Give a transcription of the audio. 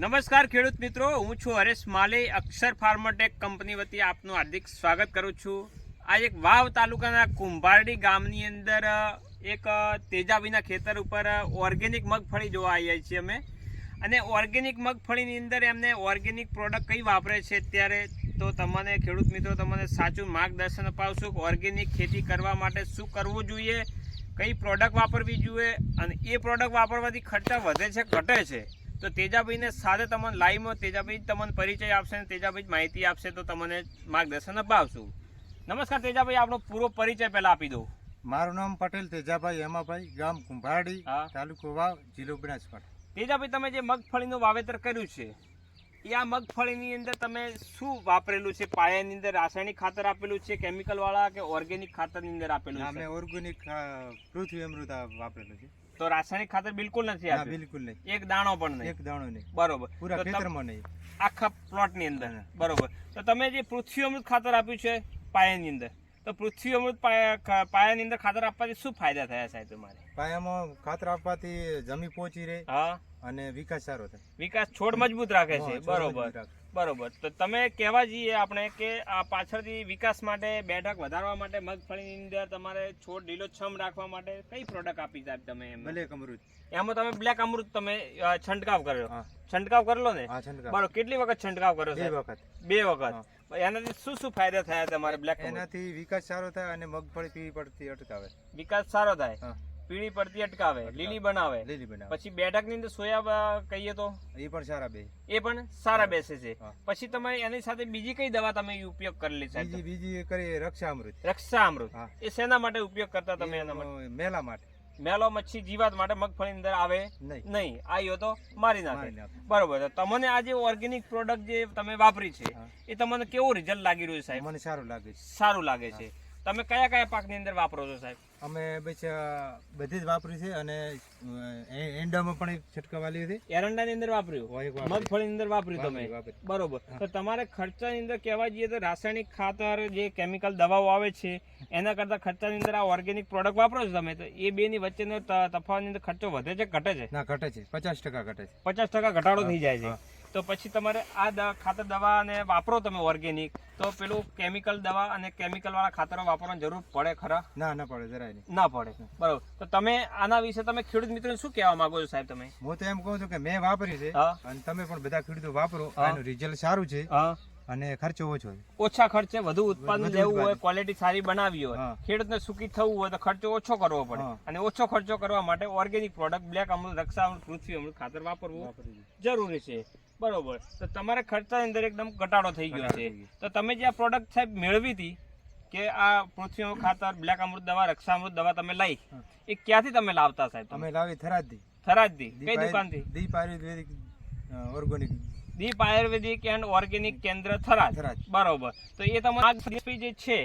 નમસ્કાર ખેડૂત મિત્રો, હું છું હરેશ માલી, અક્ષર ફાર્મટેક કંપની વતી આપનું હાર્દિક સ્વાગત કરું છું. આ એક વાવ તાલુકાના કુંભારડી ગામની અંદર એક તેજાબીના ખેતર ઉપર ઓર્ગેનિક મગફળી જોવા આવ્યા છીએ અમે. અને ઓર્ગેનિક મગફળીની અંદર એમને ઓર્ગેનિક પ્રોડક્ટ કઈ વાપરે છે અત્યારે, તો તમને ખેડૂત મિત્રો, તમને સાચું માર્ગદર્શન અપાવશું ઓર્ગેનિક ખેતી કરવા માટે શું કરવું જોઈએ, કઈ પ્રોડક્ટ વાપરવી જોઈએ, અને એ પ્રોડક્ટ વાપરવાથી ખર્ચા વધે છે ઘટે છે? તો તેજાભાઈને સાથે તમને લાઈવમાં તેજાભાઈ તમને પરિચય આપશે અને તેજાભાઈ માહિતી આપશે તો તમને માર્ગદર્શન અપાવશું. નમસ્કાર તેજાભાઈ આપણો પૂરો પરિચય પહેલા આપી દો. મારું નામ પટેલ તેજાભાઈ હેમાભાઈ ગામ કુંભારડી. તાલુકો વાવ જિલ્લો બનાસકાંઠા. તેજાભાઈ તમે જે મગફળીનું વાવેતર કર્યું છે એ આ મગફળીની અંદર તમે શું વાપરેલું છે? પાયાની અંદર રાસાયણિક ખાતર આપેલું છે કેમિકલ વાળા કે ઓર્ગેનિક ખાતરની અંદર આપેલું અમે ઓર્ગેનિક પૃથ્વી અમૃત વાપરેલું છે. તો રાસાયણિક ખાતર બિલકુલ નથી ના આપ્યું? બિલકુલ નહીં. એક દાણો પણ નહીં? એક દાણો નહીં. બરોબર. પૂરા ખેતરમાં નહીં. આખા પ્લોટની અંદર? બરોબર. તો તમે જે પૃથ્વી અમૃત ખાતર આપ્યું છે પાયાની અંદર તો પૃથ્વી અમૃત પાયાની અંદર ખાતર આપવાથી શું ફાયદા થયા સાહેબ તમારે? પાયામાં ખાતર આપવાથી જમી પહોંચી રહે હા. અને વિકાસ સારો થાય. વિકાસ છોડ મજબૂત રાખે છે બરોબર બરોબર. તો તમે કહેવા જઈએ આપણે કે આ પાછળથી વિકાસ માટે બેઠક વધારવા માટે મગફળીની અંદર તમારે છોડ લીલોછમ રાખવા માટે કઈ પ્રોડક્ટ આપી સાહેબ તમે બ્લેક અમૃત. એમાં તમે બ્લેક અમૃત તમે છંટકાવ કર્યો. છંટકાવ કરેલો ને? બરોબર કેટલી વખત છંટકાવ કર્યો બે વખત. બે વખત. એનાથી શું શું ફાયદા થયા તમારે બ્લેક એનાથી વિકાસ સારો થાય અને મગફળી પીળી પડતી અટકાવે. વિકાસ સારો થાય? પીળી પડતી અટકાવે લીલી બનાવે. લીલી બનાવે. પછી બેઠકની અંદર સોયા કહીએ તો? એ પણ સારા બે. એ પણ સારા બેસે છે. પછી તમે એની સાથે બીજી કઈ દવા તમે ઉપયોગ કરેલી છે? બીજી બીજી કરી રક્ષા અમૃત રક્ષા અમૃત એ શેના માટે ઉપયોગ કરતા તમે એના મેલા માટે. મેલો મચ્છી જીવાત માટે મગફળી અંદર આવે નહીં. આવ્યો તો મારી નાખે. બરોબર તમને આ જે ઓર્ગેનિક પ્રોડક્ટ જે તમે વાપરી છે એ તમને કેવું રિઝલ્ટ લાગી રહ્યું છે સાહેબ? મને સારું લાગે છે. સારું લાગે છે. તમે કયા કયા પાકની અંદર વાપરો છો સાહેબ? અમે બધી જ વાપરી છે અને એંડામાં પણ છટકાવાલી હતી. એરંડાની અંદર વાપર્યું? મગફળીની અંદર વાપર્યું તમે. બરોબર. તો તમારે ખર્ચાની અંદર કહેવા જઈએ તો રાસાયણિક ખાતર જે કેમિકલ દવાઓ આવે છે એના કરતા ખર્ચાની અંદર આ ઓર્ગેનિક પ્રોડક્ટ વાપરો છો તમે? તો એ બેની વચ્ચેનો તફાવતની અંદર ખર્ચો વધે છે ઘટે છે? ના ઘટે છે. પચાસ ટકા ઘટે છે. પચાસ ટકા ઘટાડો થઈ જાય છે. તો પછી તમારે આ ખાતર દવા અને વાપરો તમે ઓર્ગેનિક. તો પેલું કેમિકલ દવા અને કેમિકલ વાળા ખાતરો વાપરવાની જરૂર પડે ખરા? ના ના પડે જરાય નહીં. ના પડે. બરોબર. તો તમે આના વિશે તમે ખેડૂત મિત્રોને શું કહેવા માંગો છો સાહેબ તમે? હું તો એમ કહું છું કે મેં વાપરી છે અને તમે પણ બધા ખેડૂતો વાપરો. આનું રિઝલ્ટ સારું છે અને ખર્ચો ઓછો ઓછા ખર્ચે વધુ ઉત્પાદન લેવું હોય ક્વોલિટી સારી બનાવી હોય ખેડૂતને સુખી થવું હોય તો ખર્ચો ઓછો કરવો પડે. અને ઓછો ખર્ચો કરવા માટે organic product black Amrut Raksha Amrut Prithvi Amrut ખાતર વાપરવું જરૂરી છે. બરોબર. તો તમારા ખર્ચા અંદર એકદમ ઘટાડો થઈ ગયો છે. તો તમે જે આ પ્રોડક્ટ સાહેબ મેળવી હતી કે આ પૃથ્વી ખાતર બ્લેક અમૃત દવા રક્ષા અમૃત દવા તમે લઈ એ ક્યાંથી તમે લાવતા સાહેબ તમે? લાવી થરાદથી. થરાદથી. કઈ દુકાનથી? Deep ayurvedic organic. Deep ayurvedic and organic Kendra Tharad. Tharad. બરોબર. તો એ તમારા જે છે